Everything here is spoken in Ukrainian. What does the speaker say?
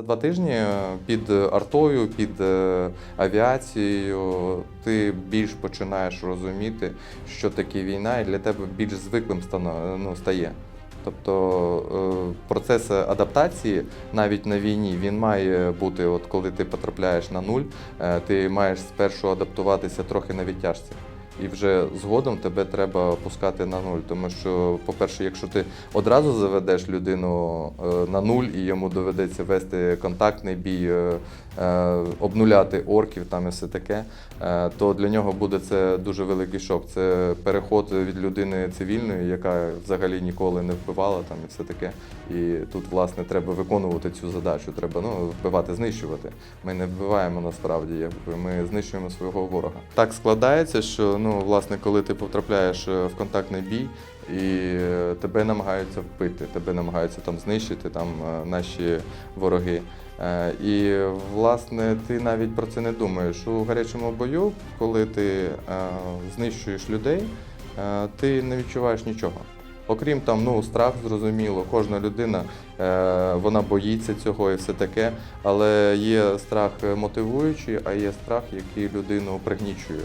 За два тижні е, під артою, під е, авіацією ти більш починаєш розуміти, що таке війна, і для тебе більш звиклим ну, стає. Тобто е, процес адаптації навіть на війні він має бути, от коли ти потрапляєш на нуль, е, ти маєш спершу адаптуватися трохи на відтяжці. І вже згодом тебе треба пускати на нуль. Тому що, по-перше, якщо ти одразу заведеш людину е, на нуль і йому доведеться вести контактний бій, е, е, обнуляти орків там і все таке, то для нього буде це дуже великий шок. Це переход від людини цивільної, яка взагалі ніколи не вбивала там і все таке. І тут, власне, треба виконувати цю задачу. Треба ну, вбивати, знищувати. Ми не вбиваємо насправді, якби ми знищуємо свого ворога. Так складається, що ну, власне, коли ти потрапляєш е, в контактний бій. І е, тебе намагаються вбити, тебе намагаються там знищити там е, наші вороги. І власне ти навіть про це не думаєш. У гарячому бою, коли ти знищуєш людей, ти не відчуваєш нічого. Окрім там, ну, страх, зрозуміло, кожна людина вона боїться цього і все таке, але є страх мотивуючий, а є страх, який людину пригнічує.